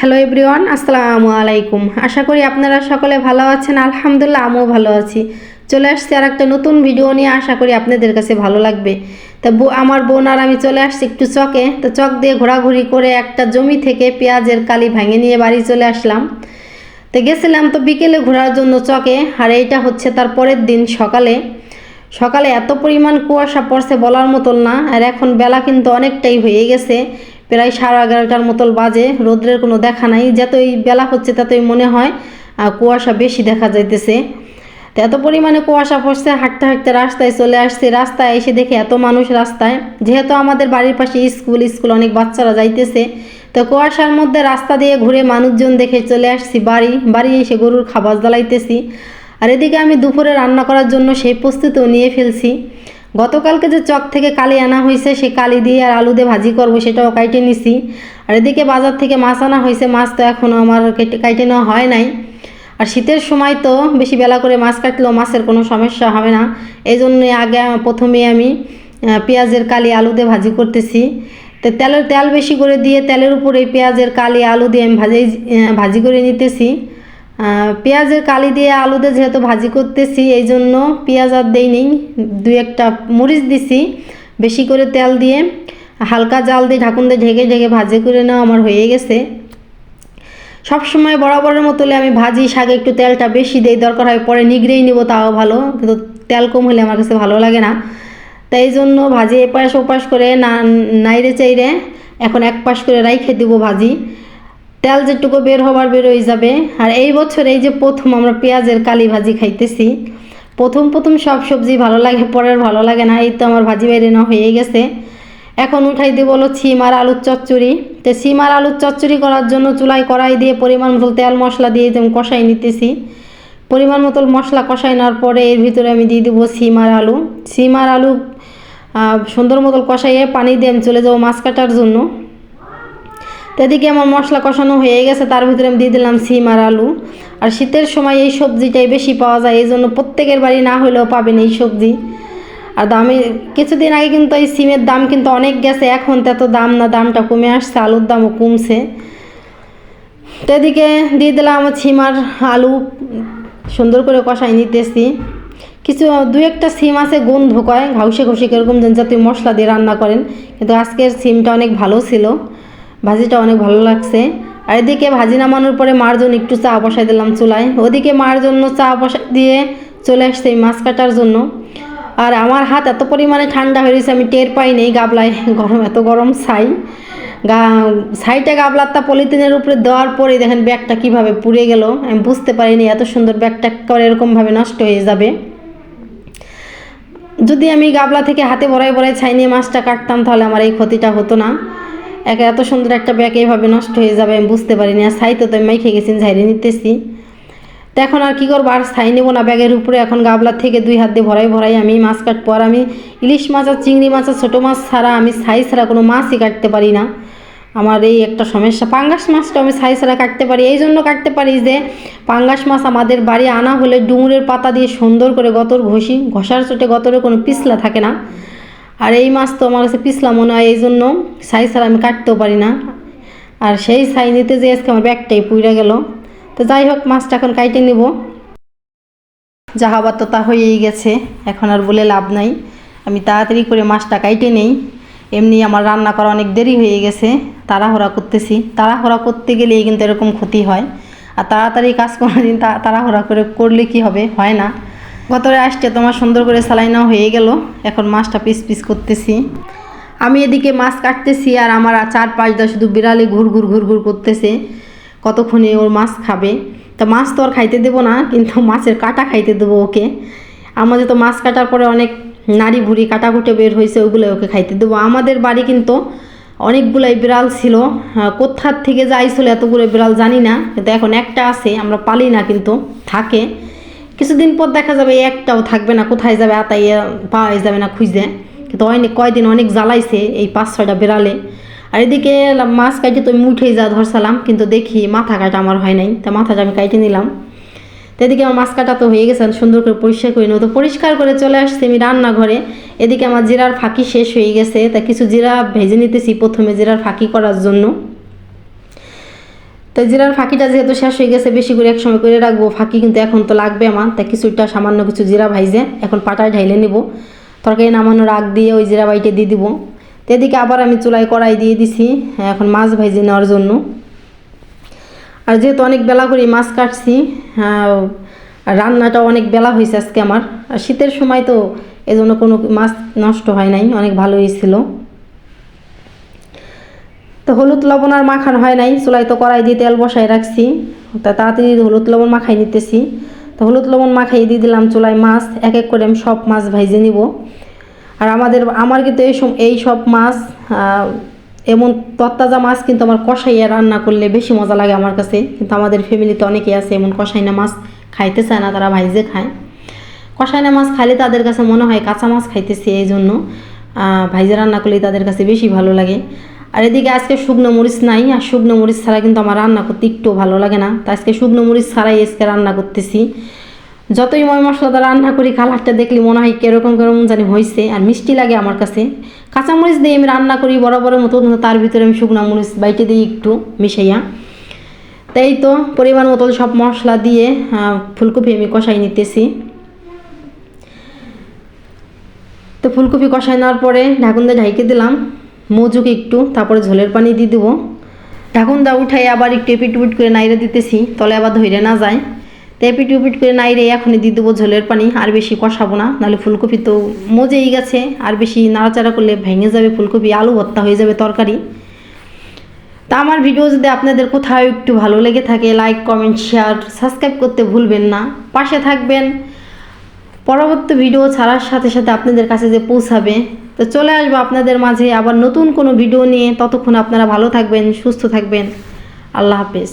Hello everyone আসসালামু আলাইকুম। আশা করি আপনারা সকলে ভালো আছেন, আলহামদুলিল্লাহ আমিও ভালো আছি। চলে আসছি আর একটা নতুন ভিডিও নিয়ে, আশা করি আপনাদের কাছে ভালো লাগবে। তা আমার বোন আর আমি চলে আসছি একটু চকে। তো চক দিয়ে ঘোরাঘুরি করে একটা জমি থেকে পেঁয়াজের কালি ভেঙে নিয়ে বাড়ি চলে আসলাম। তো গেছিলাম তো বিকেলে ঘোরার জন্য চকে। আর এইটা হচ্ছে তার পরের দিন সকালে। সকালে এত পরিমাণ কুয়াশা পড়ছে বলার মতন না। আর এখন বেলা কিন্তু অনেকটাই হয়ে গেছে। প্রায় সাড়ে এগারোটার মতন বাজে, রোদ্রের কোনো দেখা নাই। যতই বেলা হচ্ছে, ততই মনে হয় কুয়াশা বেশি দেখা যাইতেছে। তো এত পরিমাণে কুয়াশা পড়ছে, হাঁটতে হাঁটতে রাস্তায় চলে আসছে। রাস্তায় এসে দেখে এত মানুষ রাস্তায়। যেহেতু আমাদের বাড়ির পাশে স্কুল স্কুল অনেক বাচ্চারা যাইতেছে। তো কুয়াশার মধ্যে রাস্তা দিয়ে ঘুরে মানুষজন দেখে চলে আসছি বাড়ি। বাড়ি এসে গরুর খাবার জ্বালাইতেছি। আর এদিকে আমি দুপুরে রান্না করার জন্য সেই প্রস্তুতিও নিয়ে ফেলছি। গতকালকে যে চক থেকে কালি আনা হয়েছে, সেই কালি দিয়ে আর আলু দিয়ে ভাজি করব সেটাও কাইটে নিছি। আর এদিকে বাজার থেকে মাছ আনা হয়েছে, মাছ তো এখনও আমার কেটে কাইটে নেওয়া হয় নাই। আর শীতের সময় তো বেশি বেলা করে মাছ কাটলেও মাছের কোনো সমস্যা হবে না। এই জন্যই আগে প্রথমে আমি পেঁয়াজের কালি আলু দিয়ে ভাজি করতেছি। তো তেলের তেল বেশি করে দিয়ে তেলের উপরে পেঁয়াজের কালি আলু দিয়ে আমি ভাজি ভাজি করে নিতেছি। পেঁয়াজের কালি দিয়ে আলুতে যেহেতু ভাজি করতেছি, এই জন্য পেঁয়াজ আর দুই একটা মরিচ দিছি, বেশি করে তেল দিয়ে। হালকা জাল দিয়ে ঢাকুন দিয়ে ঢেকে ঢেকে ভাজি করে নেওয়া আমার হয়ে গেছে। সব সময় বরাবরের মতো হলে আমি ভাজি শাকে একটু তেলটা বেশি দেই, দরকার হয় পরে নিগড়েই নিব, তাও ভালো। কিন্তু তেল কম হলে আমার কাছে ভালো লাগে না। তাই জন্য ভাজি এপাশ ওপাশ করে না নাইরে চাইরে এখন এক পাশ করে রাইখে দেবো ভাজি। তেল যেটুকু বের হবার বের হয়ে যাবে। আর এই বছর এই যে প্রথম আমরা পেঁয়াজের কালি ভাজি খাইতেছি, প্রথম প্রথম সব সবজি ভালো লাগে, পরের ভালো লাগে না, এই তো আমার ভাজি বাইরে না হয়ে গেছে। এখন উঠাই দিয়ে বলো ছিম আর আলুর চচ্চড়ি। তো সিম আর আলুর চচ্চড়ি করার জন্য চুলায় কড়াই দিয়ে পরিমাণ মতো তেল মশলা দিয়ে যেমন কষাই নিতেছি। পরিমাণ মতো মশলা কষাই নেওয়ার পরে এর ভিতরে আমি দিয়ে দেবো সিম আর আলু। সিম আর আলু সুন্দর মতো কষাইয়ে পানি দিয়ে আমি চলে যাব মাছ কাটার জন্য। এদিকে আমার মশলা কষানো হয়ে গেছে, তার ভিতরে আমি দিয়ে দিলাম সিম আর আলু। আর শীতের সময় এই সবজিটাই বেশি পাওয়া যায়, এই জন্য প্রত্যেকের বাড়ি না হলেও পাবেন এই সবজি। আর দামে কিছুদিন আগে কিন্তু এই সিমের দাম কিন্তু অনেক গেছে, এখন তো এত দাম না, দামটা কমে আসছে, আলুর দামও কমছে। তো এদিকে দিয়ে দিলাম আমার সিম আর আলু, সুন্দর করে কষাই নিতেছি। কিছু দু একটা সিম আছে গন্ধ কয় ঘাউসে ঘষে কীরকম যেন জাতীয় মশলা দিয়ে রান্না করেন, কিন্তু আজকের সিমটা অনেক ভালো ছিল। ভাজিটা অনেক ভালো লাগছে। আর এদিকে ভাজি নামানোর পরে মার জন্য একটু চা বসাই দিলাম চুলায়। ওদিকে মার জন্য চা বসাই দিয়ে চলে আসছে মাছ কাটার জন্য। আর আমার হাত এত পরিমাণে ঠান্ডা হয়ে গেছে আমি টের পাই নেই গাবলায়। গরম, এত গরম ছাই। গা সাইডে গাবলারটা পলিথিনের উপরে দেওয়ার পরে দেখেন ব্যাগটা কীভাবে পুড়ে গেল। আমি বুঝতে পারিনি, এত সুন্দর ব্যাগটা করে এরকমভাবে নষ্ট হয়ে যাবে। যদি আমি গাবলা থেকে হাতে বড়াই বড়াই ছাই নিয়ে মাছটা কাটতাম, তাহলে আমার এই ক্ষতিটা হতো না। একে এত সুন্দর একটা ব্যাগ এইভাবে নষ্ট হয়ে যাবে আমি বুঝতে পারিনি। আর ছাই তো আমি মাইখে গেছি ঝাইরে নিতেছি। তো এখন আর কী করব? আর ছাই নেব না ব্যাগের উপরে। এখন গাবলার থেকে দুই হাত দিয়ে ভরাই ভরাই আমি মাছ কাটবো। আর আমি ইলিশ মাছ আর চিংড়ি মাছ আর ছোটো মাছ ছাড়া আমি ছাই ছাড়া কোনো মাছই কাটতে পারি না। আমার এই একটা সমস্যা। পাঙ্গাস মাছটা আমি ছাই ছাড়া কাটতে পারি। এই জন্য কাটতে পারি যে, পাঙ্গাস মাছ আমাদের বাড়ি আনা হলে ডুমুরের পাতা দিয়ে সুন্দর করে গতর ঘষি, ঘষার চোটে গতরে কোনো পিছলা থাকে না। আর এই মাছ তো আমার কাছে পিছলা মনে হয়, এই জন্য ছাই ছাড়া আমি কাটতেও পারি না। আর সেই ছাই নিতে যে আজকে আমার ব্যাগটাই পুইরা গেল। তো যাই হোক, মাছটা এখন কাইটে নিব। তো তা হয়েই গেছে, এখন আর বলে লাভ নাই। আমি তাড়াতাড়ি করে মাছটা কাইটে নেই। এমনি আমার রান্না করা অনেক দেরি হয়ে গেছে, তাড়াহুড়া করতেছি। তাড়াহুড়া করতে গেলেই কিন্তু এরকম ক্ষতি হয়। আর তাড়াতাড়ি কাজ কোনো দিন তাড়াহুড়া করে করলে কি হবে? হয় না। গতরে আসছে তোমার সুন্দর করে সালাই নেওয়া হয়ে গেল। এখন মাছটা পিস পিস করতেছি। আমি এদিকে মাছ কাটতেছি আর আমার চার পাঁচটা শুধু বিড়ালে ঘুর ঘুর ঘুর ঘুর করতেছে। কতক্ষণে ওর মাছ খাবে? তা মাছ তো আর খাইতে দেবো না কিন্তু মাছের কাটা খাইতে দেবো ওকে। আমাদের তো মাছ কাটার পরে অনেক নাড়ি ভুড়ি কাটাকুটে বের হয়েছে ওগুলো ওকে খাইতে দেবো। আমাদের বাড়ি কিন্তু অনেকগুলাই বিড়াল ছিল। আহ, কোথার থেকে যে আইছিল এতগুলো বিড়াল জানি না কিন্তু এখন একটা আছে আমরা পালি না কিন্তু থাকে। কিছুদিন পর দেখা যাবে একটাও থাকবে না, কোথায় যাবে আতাই পাওয়া যাবে না খুঁজে। কিন্তু অনেক, কয়দিন অনেক জ্বালাইছে এই পাঁচ, ছয়টা বেড়ালে। আর এদিকে মাছ কাটে তো আমি উঠেই যা ধরসালাম কিন্তু দেখি মাথা কাটা আমার হয় নাই, তা মাথাটা আমি কাটে নিলাম। তো এদিকে আমার মাছ কাটা তো হয়ে গেছে সুন্দর করে পরিষ্কার করে নেব। তো পরিষ্কার করে চলে আসছি আমি রান্নাঘরে। এদিকে আমার জিরার ফাঁকি শেষ হয়ে গেছে, তা কিছু জিরা ভেজে নিতেছি প্রথমে জিরার ফাঁকি করার জন্য। তো জিরার ফাঁকিটা যেহেতু শেষ হয়ে গেছে, বেশি করে এক সময় করে রাখব। ফাঁকি কিন্তু এখন তো লাগবে আমার, তাই কিছুটা সামান্য কিছু জিরা ভাইজে এখন পাটায় ঢাইলে নিব। তরকারি নামানোর আগ দিয়ে ওই জিরা বাইটে দিয়ে দিব। এদিকে আবার আমি চুলায় কড়াই দিয়ে দিছি, এখন মাছ ভাইজে নেওয়ার জন্য। আর যেহেতু অনেক বেলা করে মাছ কাটছি রান্নাটা অনেক বেলা হয়েছে আজকে আমার। আর শীতের সময় তো এজন্য কোনো মাছ নষ্ট হয় নাই, অনেক ভালোই ছিল। তো হলুদ লবণ আর মাখানো হয় নাই, চুলায় তো কড়াই দিয়ে তেল বসাই রাখছি। তা তাড়াতাড়ি হলুদ লবণ মাখাই নিতেছি। তো হলুদ লবণ মাখাই দিয়ে দিলাম চুলায় মাছ এক এক করে আমি সব মাছ ভাইজে নিব। আর আমাদের, আমার কিন্তু এই এই সব মাছ এমন তত্তাজা মাছ কিন্তু আমার কষাইয়া রান্না করলে বেশি মজা লাগে আমার কাছে। কিন্তু আমাদের ফ্যামিলিতে অনেকেই আছে এমন কষাইনা মাছ খাইতে চায় না, তারা ভাইজে খায়। কষাইনা মাছ খাইলে তাদের কাছে মনে হয় কাঁচা মাছ খাইতেছি এই জন্য। ভাইজে রান্না করলে তাদের কাছে বেশি ভালো লাগে। আর এদিকে আজকে শুকনো মরিচ নাই, আর শুকনো মরিচ ছাড়া কিন্তু আমার রান্না করতে একটু ভালো লাগে না। তো আজকে শুকনো মরিচ ছাড়াই আজকে রান্না করতেছি। যতই ময় মশলাটা রান্না করি, কালারটা দেখলে মনে হয় কীরকম কেরকম জানি হয়েছে আর মিষ্টি লাগে আমার কাছে। কাঁচামরিচ দিয়ে আমি রান্না করি বরাবরের মতো তার ভিতরে আমি শুকনো মরিচ বাইটে দিই একটু মিশাইয়া। তাই তো পরিমাণ মতো সব মশলা দিয়ে ফুলকপি আমি কষাই নিতেছি। তো ফুলকপি কষাই নেওয়ার পরে ঢাকুন দিয়ে ঢাইকে দিলাম। মজুক একটু, তারপরে ঝোলের পানি দিয়ে দেবো। ঢাকুন দা উঠাই আবার একটু এপিট উপিট করে নাইরে দিতেছি, তলে আবার ধরে না যায়। তো এপিট উপিট করে নাইরে এখনই দিয়ে দেবো ঝোলের পানি, আর বেশি কষাবো না, নাহলে ফুলকপি তো মজেই গেছে। আর বেশি নাড়াচাড়া করলে ভেঙে যাবে ফুলকপি, আলু ভর্তা হয়ে যাবে তরকারি। তা আমার ভিডিও যদি আপনাদের কোথাও একটু ভালো লেগে থাকে লাইক কমেন্ট শেয়ার সাবস্ক্রাইব করতে ভুলবেন না। পাশে থাকবেন। পরবর্তী ভিডিও ছাড়ার সাথে সাথে আপনাদের কাছে যে পৌঁছাবে তো চলে আসব আপনাদের মাঝে আবার নতুন কোনো ভিডিও নিয়ে। ততক্ষণ আপনারা ভালো থাকবেন, সুস্থ থাকবেন। আল্লাহ হাফেজ।